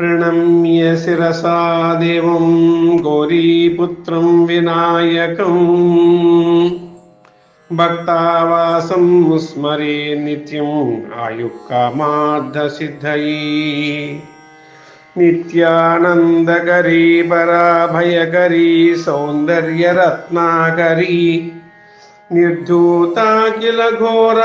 ప్రణమ్య శిరసా దేవం గౌరీపుత్రం వినాయకం భక్తావాసం స్మరే నిత్యం ఆయుక్కామార్థసిద్ధయీ నిత్యానందకరీ పరాభయకరీ సౌందర్యరత్నాకరీ నిర్ధూతాఖిల ఘోర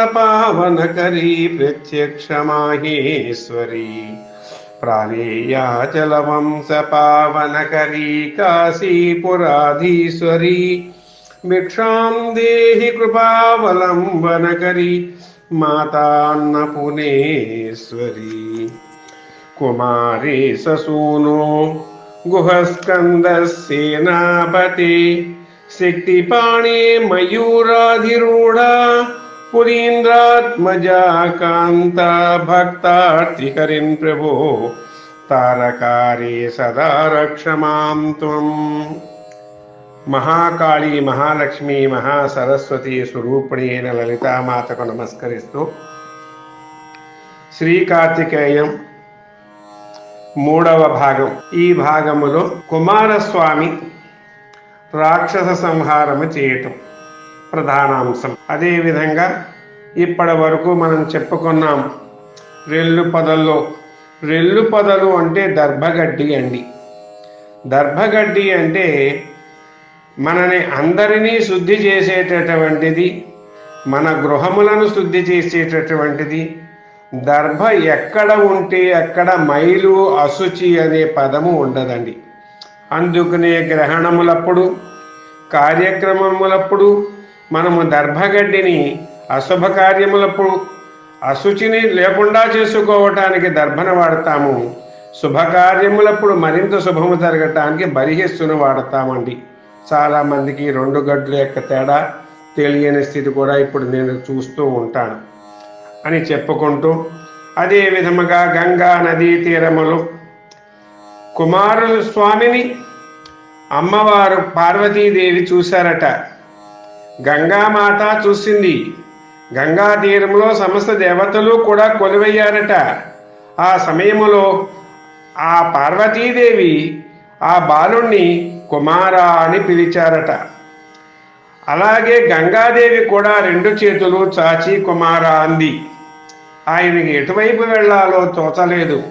प्रावेयाचलवंशपावनकरी काशीपुराधीश्वरी भिक्षां देहि कृपावलम्बनकरी मातान्नपुनेश्वरी। कुमारी ससूनो गुहस्कन्दस्सेनापते शक्तिपाणे मयूराधिरूढा పురీంద్రాత్మజాకాంత ససూనో గుహస్కందసేనాపతి శక్తిపాణే మయూరాధిరూఢ పురీంద్రాత్మజా కాంత భక్తార్తిహరిన్ ప్రభో తారకారే సదా రక్షమాం త్వం మహాకాళి మహాలక్ష్మి మహాసరస్వతి స్వరూపిణి అయిన లలితామాతకు నమస్కరిస్తూ శ్రీ కార్తికేయం మూడవ భాగం. ఈ భాగములో కుమారస్వామి రాక్షస సంహారము చేయటం. ప్రధానాంశం. అదేవిధంగా ఇప్పటి వరకు మనం చెప్పుకున్నాం రెల్లు పదల్లో. రెల్లు పదలు అంటే దర్భగడ్డి అండి. దర్భగడ్డి అంటే మనని అందరినీ శుద్ధి చేసేటటువంటిది మన గృహములను శుద్ధి చేసేటటువంటిది. దర్భ ఎక్కడ ఉంటే అక్కడ మైలు అశుచి అనే పదము ఉండదండి. అందుకనే గ్రహణములప్పుడు కార్యక్రమములప్పుడు మనము దర్భగడ్డిని అశుభ కార్యములప్పుడు అశుచిని లేకుండా చేసుకోవటానికి దర్భన వాడతాము. శుభకార్యములప్పుడు మరింత శుభము జరగటానికి బరిహస్సును వాడతామండి. చాలామందికి రెండు గడ్ల యొక్క తేడా తెలియని స్థితి కూడా ఇప్పుడు నేను చూస్తూ ఉంటాను. అని చెప్పుకుంటూ అదే విధముగా గంగా నదీ తీరములు కుమారులు స్వామిని అమ్మవారు పార్వతీదేవి చూశారట. గంగామాత చూసింది. గంగా తీరంలో సమస్త దేవతలు కూడా కొలువయ్యారట. ఆ సమయములో ఆ పార్వతీదేవి ఆ బాలుణ్ణి కుమార అని పిలిచారట. అలాగే గంగాదేవి కూడా రెండు చేతులు చాచి కుమార అంది. ఆయనకి ఎటువైపు వెళ్ళాలో తోచలేదు.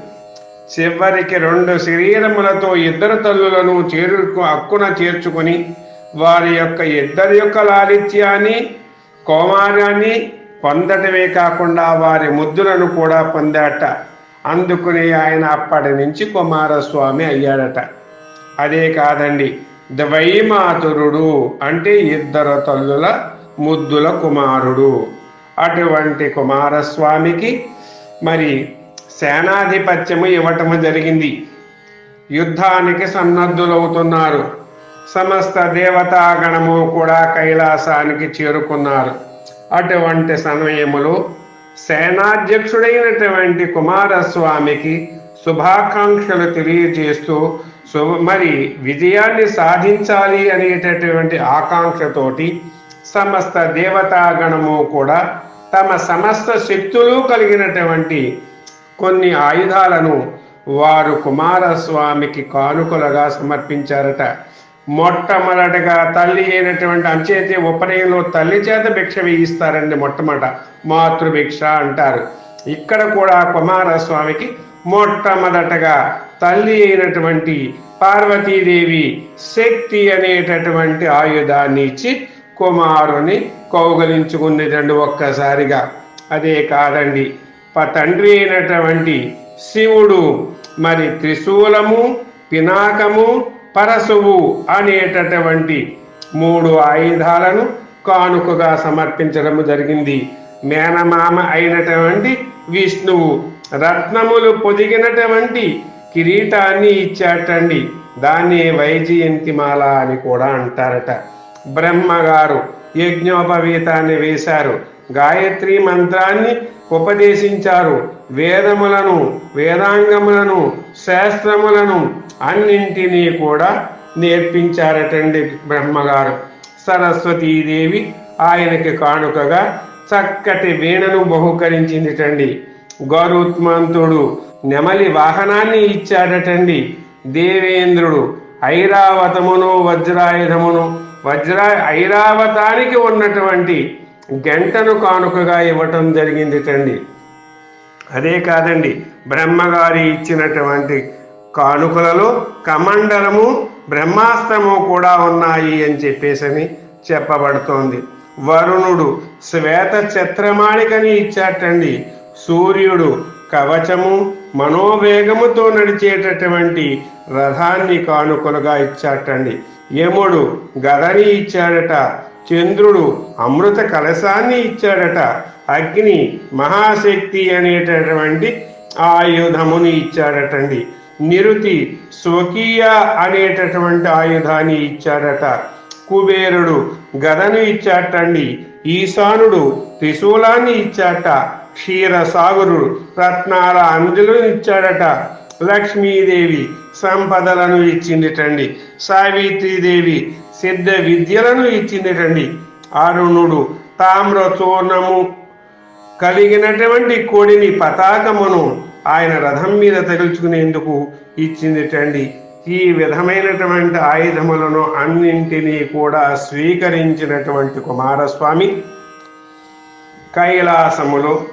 చివరికి రెండు శరీరములతో ఇద్దరు తల్లులను చేరుకు అక్కున చేర్చుకొని వారి యొక్క ఇద్దరి యొక్క లాలిత్యాన్ని కౌమార్యాన్ని పొందటమే కాకుండా వారి ముద్దులను కూడా పొందాట. అందుకుని ఆయన అప్పటి నుంచి కుమారస్వామి అయ్యాడట. అదే కాదండి ద్వైమాతురుడు అంటే ఇద్దరు తల్లుల ముద్దుల కుమారుడు. అటువంటి కుమారస్వామికి మరి సేనాధిపత్యము ఇవ్వటము జరిగింది. యుద్ధానికి సన్నద్ధులవుతున్నారు. సమస్త దేవతాగణము కూడా కైలాసానికి చేరుకున్నారు. అటువంటి సమయములో సేనాధ్యక్షుడైనటువంటి కుమారస్వామికి శుభాకాంక్షలు తెలియజేస్తూ మరి విజయాన్ని సాధించాలి అనేటటువంటి ఆకాంక్షతోటి సమస్త దేవతాగణము కూడా తమ సమస్త శక్తులు కలిగినటువంటి కొన్ని ఆయుధాలను వారు కుమారస్వామికి కానుకలుగా సమర్పించారట. మొట్టమొదటిగా తల్లి అయినటువంటి అంచేతి ఉపనయంలో తల్లి చేత భిక్ష వేయిస్తారండి మొట్టమొదట. మాతృభిక్ష అంటారు. ఇక్కడ కూడా కుమారస్వామికి మొట్టమొదటగా తల్లి అయినటువంటి పార్వతీదేవి శక్తి అనేటటువంటి ఆయుధాన్ని ఇచ్చి కుమారుని కౌగలించుకునేదండి ఒక్కసారిగా. అదే కాదండి ప తండ్రి అయినటువంటి శివుడు మరి త్రిశూలము పినాకము పరశువు అనేటటువంటి మూడు ఆయుధాలను కానుకగా సమర్పించడం జరిగింది. మేనమామ అయినటువంటి విష్ణువు రత్నములు పొదిగినటువంటి కిరీటాన్ని ఇచ్చాటండి. దాన్ని వైజయంతిమాల అని కూడా అంటారట. బ్రహ్మగారు యజ్ఞోపవీతాన్ని వేశారు. గాయత్రి మంత్రాన్ని ఉపదేశించారు. వేదములను వేదాంగములను శాస్త్రములను అన్నింటినీ కూడా నేర్పించారటండి బ్రహ్మగారు. సరస్వతీదేవి ఆయనకి కానుకగా చక్కటి వీణను బహుకరించిందిటండి. గౌరుత్మంతుడు నెమలి వాహనాన్ని ఇచ్చాడటండి. దేవేంద్రుడు ఐరావతమును వజ్రాయుధమును వజ్రా ఐరావతానికి ఉన్నటువంటి గంటను కానుకగా ఇవ్వటం జరిగింది టండి అదే కాదండి బ్రహ్మగారి ఇచ్చినటువంటి కానుకలలో కమండలము బ్రహ్మాస్త్రము కూడా ఉన్నాయి అని చెప్పేసని చెప్పబడుతోంది. వరుణుడు శ్వేత చిత్రమాణికని ఇచ్చాటండి సూర్యుడు కవచము మనోవేగముతో నడిచేటటువంటి రథాన్ని కానుకలుగా ఇచ్చాటండి యముడు గదని ఇచ్చాడట. చంద్రుడు అమృత కలశాన్ని ఇచ్చాడట. అగ్ని మహాశక్తి అనేటటువంటి ఆయుధముని ఇచ్చాడటండి. నిరుతి స్వకీయ అనేటటువంటి ఆయుధాన్ని ఇచ్చాడట. కుబేరుడు గదను ఇచ్చాటండి ఈశానుడు త్రిశూలాన్ని ఇచ్చాట క్షీరసాగరుడు రత్నాల అంజులను ఇచ్చాడట. లక్ష్మీదేవి సంపదలను ఇచ్చిందిటండి. సావిత్రీదేవి సిద్ధ విద్యలను ఇచ్చిందిటండి. అరుణుడు తామ్ర చూర్ణము కలిగినటువంటి కోడిని పతాకమును ఆయన రథం మీద తగులుచుకునేందుకు ఇచ్చిందిటండి. ఈ విధమైనటువంటి ఆయుధములను అన్నింటినీ కూడా స్వీకరించినటువంటి కుమారస్వామి కైలాసములో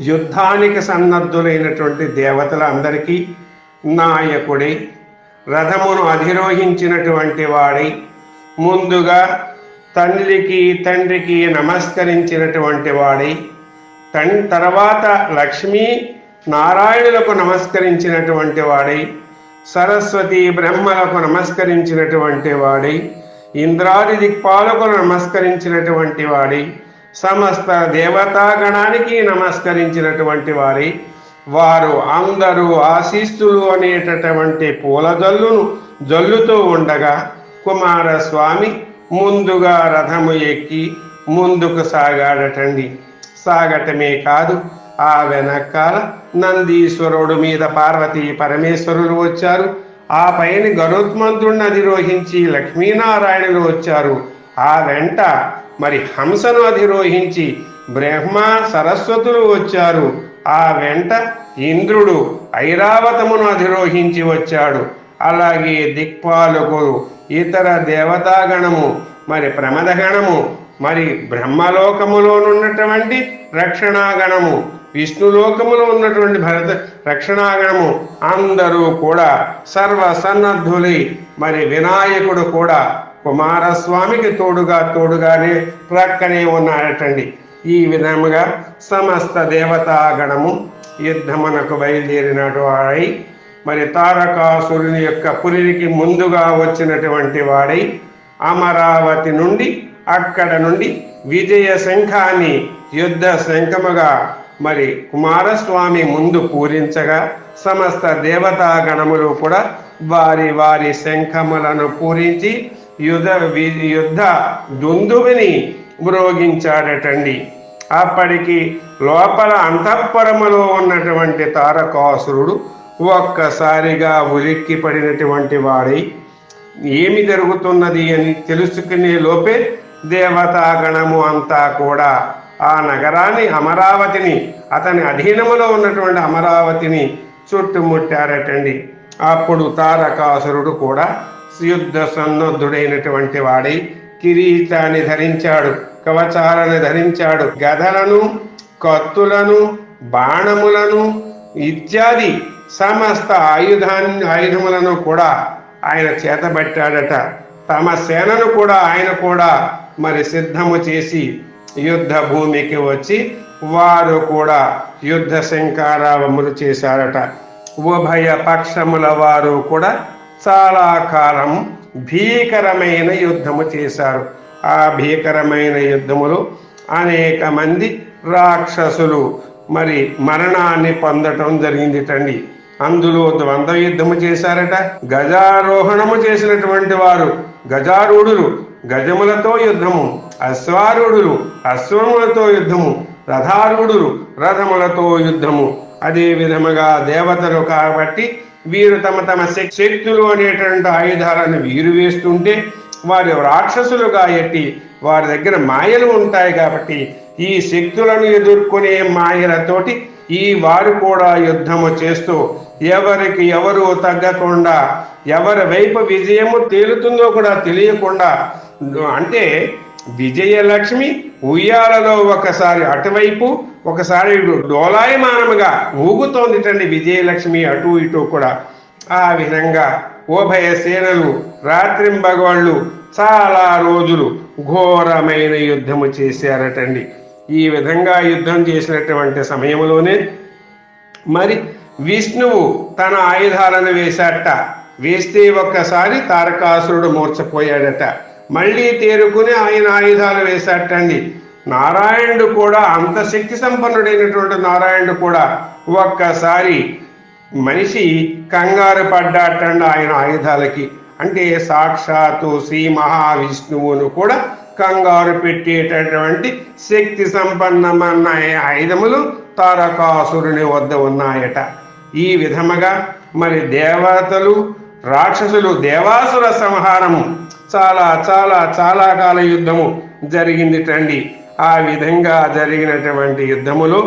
యుద్ధానికి సన్నద్ధులైనటువంటి దేవతలందరికీ నాయకుడై రథమును అధిరోహించినటువంటి వాడై ముందుగా తల్లికి తండ్రికి నమస్కరించినటువంటి వాడై తన్ తర్వాత లక్ష్మీ నారాయణులకు నమస్కరించినటువంటి వాడై సరస్వతి బ్రహ్మలకు నమస్కరించినటువంటి వాడై ఇంద్రాది దిక్పాలకు నమస్కరించినటువంటి వాడై సమస్త దేవతాగణానికి నమస్కరించినటువంటి వారి వారు అందరూ ఆశీస్సులు అనేటటువంటి పూల జల్లును జల్లుతూ ఉండగా కుమారస్వామి ముందుగా రథము ఎక్కి ముందుకు సాగాడటండి. సాగటమే కాదు ఆ వెనకాల నందీశ్వరుడు మీద పార్వతీ పరమేశ్వరులు వచ్చారు. ఆ పైన గరుత్మంతుణ్ణి అధిరోహించి లక్ష్మీనారాయణులు వచ్చారు. ఆ వెంట మరి హంసను అధిరోహించి బ్రహ్మ సరస్వతులు వచ్చారు. ఆ వెంట ఇంద్రుడు ఐరావతమును అధిరోహించి వచ్చాడు. అలాగే దిక్పాలకులు ఇతర దేవతాగణము మరి ప్రమదగణము మరి బ్రహ్మలోకములోనున్నటువంటి రక్షణాగణము విష్ణులోకములో ఉన్నటువంటి భరత రక్షణాగణము అందరూ కూడా సర్వ సన్నద్ధులై మరి వినాయకుడు కూడా కుమారస్వామికి తోడుగా తోడుగానే ప్రక్కనే ఉన్నారటండి. ఈ విధముగా సమస్త దేవతాగణము యుద్ధమునకు బయలుదేరినటు వాడై మరి తారకాసురుని యొక్క పురికి ముందుగా వచ్చినటువంటి వాడై అమరావతి నుండి అక్కడ నుండి విజయ శంఖాన్ని యుద్ధ శంఖముగా మరి కుమారస్వామి ముందు పూరించగా సమస్త దేవతాగణములు కూడా వారి వారి శంఖములను పూరించి యుద్ధ యుద్ధ దుందువిని మ్రోగించాడటండి. అప్పటికి లోపల అంతఃపురములో ఉన్నటువంటి తారకాసురుడు ఒక్కసారిగా ఉలిక్కి పడినటువంటి వాడై ఏమి జరుగుతున్నది అని తెలుసుకునే లోపే దేవతాగణము అంతా కూడా ఆ నగరాన్ని అమరావతిని అతని అధీనములో ఉన్నటువంటి అమరావతిని చుట్టుముట్టారటండి. అప్పుడు తారకాసురుడు కూడా యుద్ధ సన్నద్ధుడైనటువంటి వాడై కిరీటాన్ని ధరించాడు. కవచాలను ధరించాడు. గదలను కత్తులను బాణములను ఇత్యాది సమస్త ఆయుధాన్ని ఆయుధములను కూడా ఆయన చేతబట్టాడట. తమ సేనను కూడా ఆయన కూడా మరి సిద్ధము చేసి యుద్ధ భూమికి వచ్చి వారు కూడా యుద్ధ శంకారావములు చేశారట. ఉభయ పక్షముల వారు కూడా చాలా కాలం భీకరమైన యుద్ధము చేశారు. ఆ భీకరమైన యుద్ధములో అనేక మంది రాక్షసులు మరి మరణాన్ని పొందటం జరిగింది తండ్రి అందులో ద్వంద్వ యుద్ధము చేశారట గజారోహణము చేసినటువంటి వారు గజారూఢులు గజములతో యుద్ధము అశ్వారూఢులు అశ్వములతో యుద్ధము రథారూఢులు రథములతో యుద్ధము. అదే విధముగా దేవతలు కాబట్టి వీరు తమ తమ శక్తులు అనేటువంటి ఆయుధాలను వీరు వేస్తుంటే వారి రాక్షసులుగా ఎట్టి వారి దగ్గర మాయలు ఉంటాయి కాబట్టి ఈ శక్తులను ఎదుర్కొనే మాయలతోటి ఈ వారు కూడా యుద్ధము చేస్తూ ఎవరికి ఎవరు తగ్గకుండా ఎవరి వైపు విజయము తేలుతుందో కూడా తెలియకుండా అంటే విజయలక్ష్మి ఉయ్యాలలో ఒకసారి అటువైపు ఒకసారి డోలాయమానముగా ఊగుతోందిటండి విజయలక్ష్మి అటు ఇటు కూడా. ఆ విధంగా ఉభయ సేనలు రాత్రింబగవాళ్ళు చాలా రోజులు ఘోరమైన యుద్ధము చేశారటండి. ఈ విధంగా యుద్ధం చేసినటువంటి సమయంలోనే మరి విష్ణువు తన ఆయుధాలను వేశాట వేస్తే ఒక్కసారి తారకాసురుడు మూర్చపోయాడట మళ్ళీ తేరుకుని ఆయన ఆయుధాలు వేశాటండి నారాయణుడు కూడా అంత శక్తి సంపన్నుడైనటువంటి నారాయణుడు కూడా ఒక్కసారి మనిషి కంగారు పడ్డాటండి ఆయన ఆయుధాలకి. అంటే సాక్షాత్తు శ్రీ మహావిష్ణువును కూడా కంగారు పెట్టేటటువంటి శక్తి సంపన్నమన్న ఆయుధములు తారకాసురుని వద్ద ఉన్నాయట. ఈ విధముగా మరి దేవతలు రాక్షసులు దేవాసుర సంహారము చాలా చాలా చాలా కాల యుద్ధము జరిగింది టండి ఆ విధంగా జరిగినటువంటి యుద్ధములో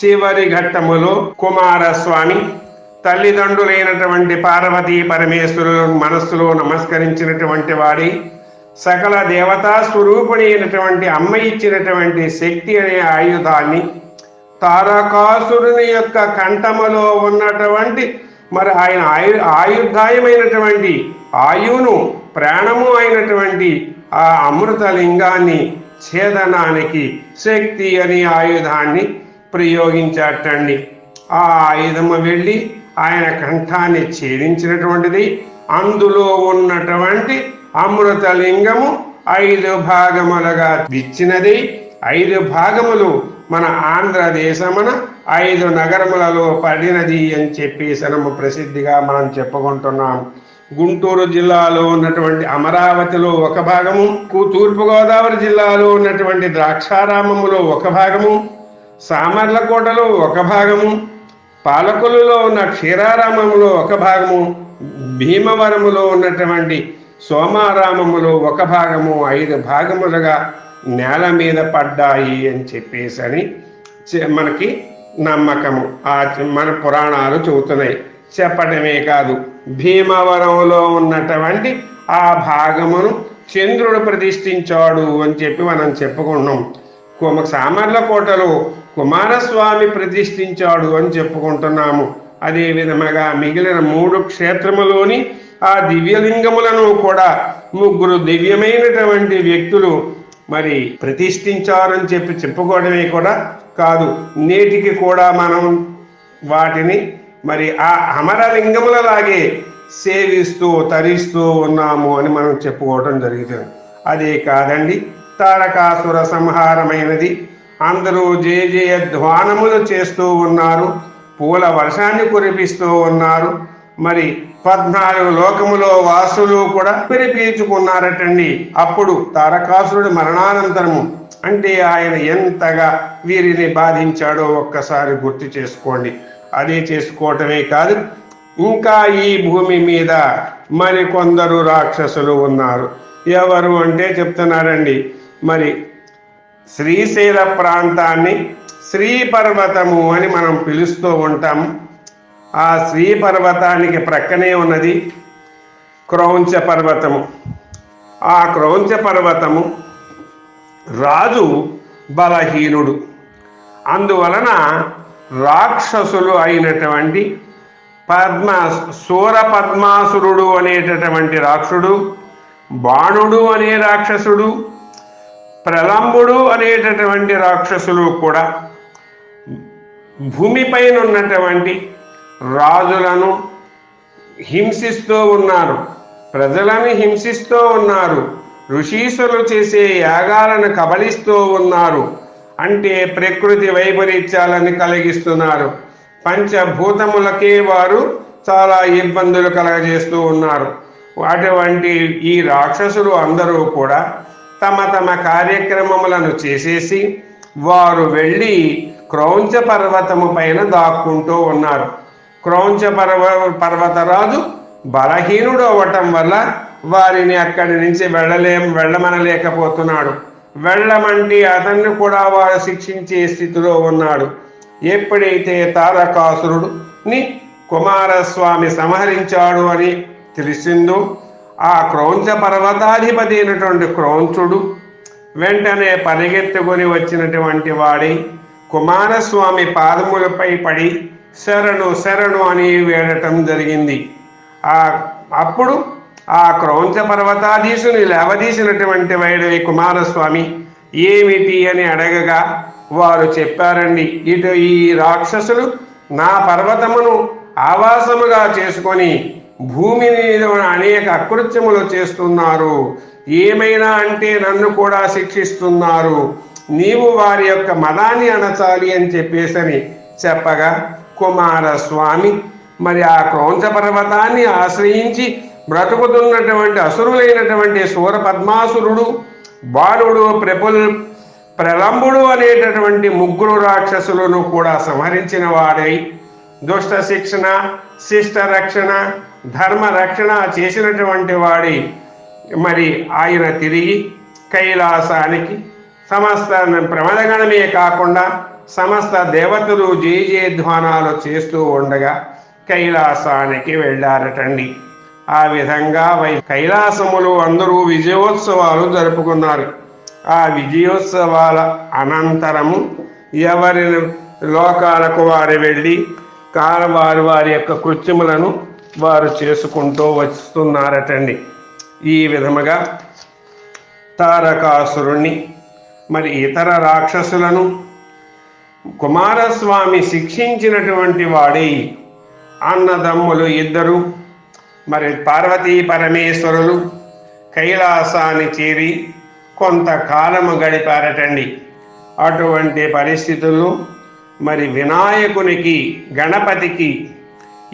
చివరి ఘట్టములో కుమారస్వామి తల్లిదండ్రులైనటువంటి పార్వతీ పరమేశ్వరుల మనస్సులో నమస్కరించినటువంటి వాడి సకల దేవతా స్వరూపుణి అయినటువంటి అమ్మ ఇచ్చినటువంటి శక్తి అనే ఆయుధాన్ని తారకాసురుని యొక్క కంఠములో ఉన్నటువంటి మరి ఆయన ఆయు ఆయుర్దాయమైనటువంటి ఆయువును ప్రాణము అయినటువంటి ఆ అమృత లింగాన్ని ఛేదనానికి శక్తి అనే ఆయుధాన్ని ప్రయోగించాటండి. ఆ ఆయుధము వెళ్ళి ఆయన కంఠాన్ని ఛేదించినటువంటిది. అందులో ఉన్నటువంటి అమృత లింగము ఐదు భాగములుగా ఇచ్చినది ఐదు భాగములు మన ఆంధ్రదేశమున ఐదు నగరములలో పడినది అని చెప్పేసనము ప్రసిద్ధిగా మనం చెప్పుకుంటున్నాం. గుంటూరు జిల్లాలో ఉన్నటువంటి అమరావతిలో ఒక భాగము తూర్పుగోదావరి జిల్లాలో ఉన్నటువంటి ద్రాక్షారామములో ఒక భాగము సామర్లకోటలో ఒక భాగము పాలకొల్లులో ఉన్న క్షీరారామములో ఒక భాగము భీమవరములో ఉన్నటువంటి సోమారామములో ఒక భాగము ఐదు భాగములుగా నేల మీద పడ్డాయి అని చెప్పేసి అని చె- మనకి నమ్మకము. ఆ మన పురాణాలు చెబుతున్నాయి. చెప్పడమే కాదు భీమవరంలో ఉన్నటువంటి ఆ భాగమును చంద్రుడు ప్రతిష్ఠించాడు అని చెప్పి మనం చెప్పుకున్నాం సామర్ల సామర్లకోటలో కుమారస్వామి ప్రతిష్ఠించాడు అని చెప్పుకుంటున్నాము. అదే విధముగా మిగిలిన మూడు క్షేత్రములోని ఆ దివ్యలింగములను కూడా ముగ్గురు దివ్యమైనటువంటి వ్యక్తులు మరి ప్రతిష్ఠించారని చెప్పి చెప్పుకోవడమే కూడా కాదు. నేటికి కూడా మనం వాటిని మరి ఆ అమరలింగములలాగే సేవిస్తూ తరిస్తూ ఉన్నాము అని మనం చెప్పుకోవడం జరుగుతుంది. అదే కాదండి తారకాసుర సంహారమైనది అందరూ జయ జయ ధ్వానములు చేస్తూ ఉన్నారు. పూల వర్షాన్ని కురిపిస్తూ ఉన్నారు. మరి పద్నాలుగు లోకములో వాసులు కూడా పిలిపించుకున్నారటండి అప్పుడు తారకాసురుడి మరణానంతరము అంటే ఆయన ఎంతగా వీరిని బాధించాడో ఒక్కసారి గుర్తు చేసుకోండి. అదే చేసుకోవటమే కాదు ఇంకా ఈ భూమి మీద మరి కొందరు రాక్షసులు ఉన్నారు. ఎవరు అంటే చెప్తున్నారండి మరి శ్రీశైల ప్రాంతాన్ని శ్రీ పర్వతము అని మనం పిలుస్తూ ఉంటాం. ఆ శ్రీపర్వతానికి ప్రక్కనే ఉన్నది క్రౌంచ పర్వతము. ఆ క్రౌంచ పర్వతము రాజు బలహీనుడు. అందువలన రాక్షసులు అయినటువంటి పద్మ సూర పద్మాసురుడు అనేటటువంటి రాక్షసుడు బాణుడు అనే రాక్షసుడు ప్రలంబుడు అనేటటువంటి రాక్షసులు కూడా భూమిపైన ఉన్నటువంటి రాజులను హింసిస్తూ ఉన్నారు. ప్రజలను హింసిస్తూ ఉన్నారు. ఋషీసులు చేసే యాగాలను కబలిస్తూ ఉన్నారు. అంటే ప్రకృతి వైపరీత్యాలను కలిగిస్తున్నారు. పంచభూతములకే వారు చాలా ఇబ్బందులు కలగజేస్తూ ఉన్నారు. అటువంటి ఈ రాక్షసులు అందరూ కూడా తమ తమ కార్యక్రమములను చేసేసి వారు వెళ్ళి క్రౌంచ పర్వతము పైన దాక్కుంటూ ఉన్నారు. క్రౌంచ పర్వ పర్వతరాజు బలహీనుడు అవ్వటం వల్ల వారిని అక్కడి నుంచి వెళ్ళలే వెళ్ళమనలేకపోతున్నాడు. వెళ్ళమంటే అతన్ని కూడా వారు శిక్షించే స్థితిలో ఉన్నాడు. ఎప్పుడైతే తారకాసురుడు ని కుమారస్వామి సంహరించాడు అని తెలిసిందో ఆ క్రౌంచ పర్వతాధిపతి అయినటువంటి క్రౌంచుడు వెంటనే పరిగెత్తుకొని వచ్చినటువంటి వాడి కుమారస్వామి పాదములపై పడి శరణు శరణు అని వేడటం జరిగింది. ఆ అప్పుడు ఆ క్రౌంచ పర్వతాధీశుని లేవదీసినటువంటి వాడు కుమారస్వామి ఏమిటి? అని అడగగా వారు చెప్పారండి ఇటు ఈ రాక్షసులు నా పర్వతమును ఆవాసముగా చేసుకొని భూమి మీద అనేక అకృత్యములు చేస్తున్నారు. ఏమైనా అంటే నన్ను కూడా శిక్షిస్తున్నారు. నీవు వారి యొక్క మదాన్ని అనచాలి అని చెప్పేసని చెప్పగా కుమారస్వామి మరి ఆ క్రౌంచ పర్వతాన్ని ఆశ్రయించి బ్రతుకుతున్నటువంటి అసురులైనటువంటి సూర పద్మాసురుడు బాలుడు ప్రపుల్ ప్రలంబుడు అనేటటువంటి ముగ్గురు రాక్షసులను కూడా సంహరించిన వాడై దుష్ట శిక్షణ శిష్ట రక్షణ ధర్మ రక్షణ చేసినటువంటి వాడి మరి ఆయన తిరిగి కైలాసానికి సమస్త ప్రమదగణమే కాకుండా సమస్త దేవతలు జయ జయధ్వానాలు చేస్తూ ఉండగా కైలాసానికి వెళ్ళారటండి. ఆ విధంగా వై కైలాసములు అందరూ విజయోత్సవాలు జరుపుకున్నారు. ఆ విజయోత్సవాల అనంతరము ఎవరి లోకాలకు వారు వెళ్ళి కారు వారి వారి యొక్క కృత్యములను వారు చేసుకుంటూ వస్తున్నారటండి. ఈ విధముగా తారకాసురుణ్ణి మరి ఇతర రాక్షసులను కుమారస్వామి శిక్షించినటువంటి వాడి అన్నదమ్ములు ఇద్దరు మరి పార్వతీ పరమేశ్వరులు కైలాసాన్ని చేరి కొంతకాలము గడిపారటండి. అటువంటి పరిస్థితుల్లో మరి వినాయకునికి గణపతికి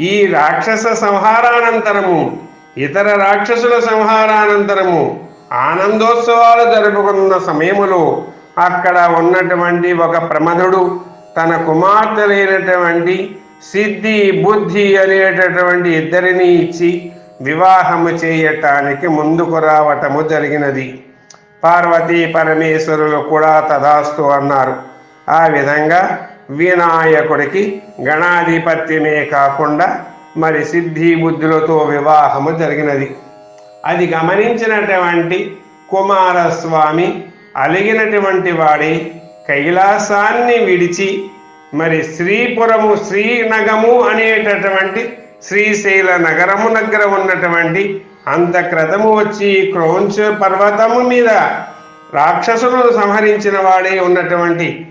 ఈ రాక్షస సంహారానంతరము ఇతర రాక్షసుల సంహారానంతరము ఆనందోత్సవాలు జరుపుకున్న సమయములో అక్కడ ఉన్నటువంటి ఒక ప్రమదుడు తన కుమార్తెలైనటువంటి సిద్ధి బుద్ధి అనేటటువంటి ఇద్దరిని ఇచ్చి వివాహము చేయటానికి ముందుకు రావటము జరిగినది. పార్వతీ పరమేశ్వరులు కూడా తదాస్తు అన్నారు. ఆ విధంగా వినాయకుడికి గణాధిపత్యమే కాకుండా మరి సిద్ధి బుద్ధులతో వివాహము జరిగినది. అది గమనించినటువంటి కుమారస్వామి అలిగినటువంటి వాడి కైలాసాన్ని విడిచి మరి శ్రీపురము శ్రీనగము అనేటటువంటి శ్రీశైల నగరము దగ్గర ఉన్నటువంటి అంతక్రతము వచ్చి క్రౌంచ పర్వతము మీద రాక్షసులను సంహరించిన వాడే ఉన్నటువంటి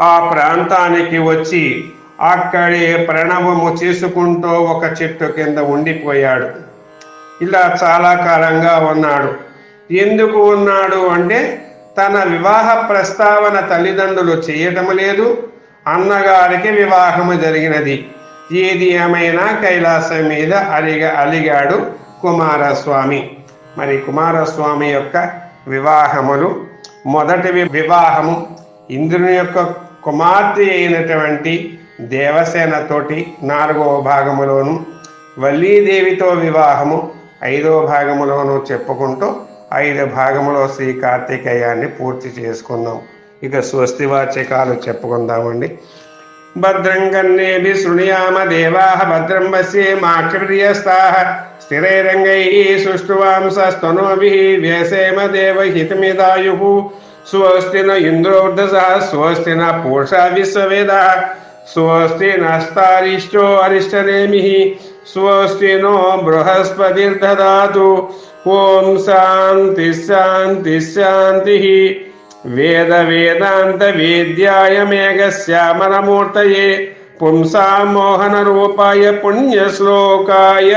ఆ ప్రాంతానికి వచ్చి అక్కడే ప్రణవము చేసుకుంటూ ఒక చెట్టు కింద ఉండిపోయాడు. ఇలా చాలా కాలంగా ఉన్నాడు. ఎందుకు ఉన్నాడు అంటే తన వివాహ ప్రస్తావన తల్లిదండ్రులు చేయటం లేదు. అన్నగారికి వివాహము జరిగినది. ఏది ఏమైనా కైలాసం మీద అలిగ అలిగాడు కుమారస్వామి. మరి కుమారస్వామి యొక్క వివాహములు మొదటి వివాహము ఇంద్రుని యొక్క కుమార్తె అయినటువంటి దేవసేనతోటి నాలుగవ భాగములోను వల్లీదేవితో వివాహము ఐదవ భాగములోను చెప్పుకుంటూ ఐదు భాగములో శ్రీ కార్తికేయాన్ని పూర్తి చేసుకుందాం ఇక స్వస్తి వాచకాలు చెప్పుకుందామండి. భద్రం కన్నేభి శృణుయామ దేవా భద్రం పశ్యేమాక్షప్రియస్తాః స్థిరైరంగైः సుష్ఠువాంసస్తనోభిः వ్యసేమ దేవహితమిదాయుः స్వస్తి న ఇంద్రోర్ధసः స్వస్తి న పూషా విశ్వవేదः స్వస్తి నస్తారిష్టో అరిష్టనేమిः స్వస్తి నో బృహస్పతిర్దదాతు ఓం శాంతి శాంతి శాంతి వేద వేదాంత వేద్యాయ మేఘశ్యామలమూర్తయే పుంసాం మోహన రూపాయ పుణ్యశ్లోకాయ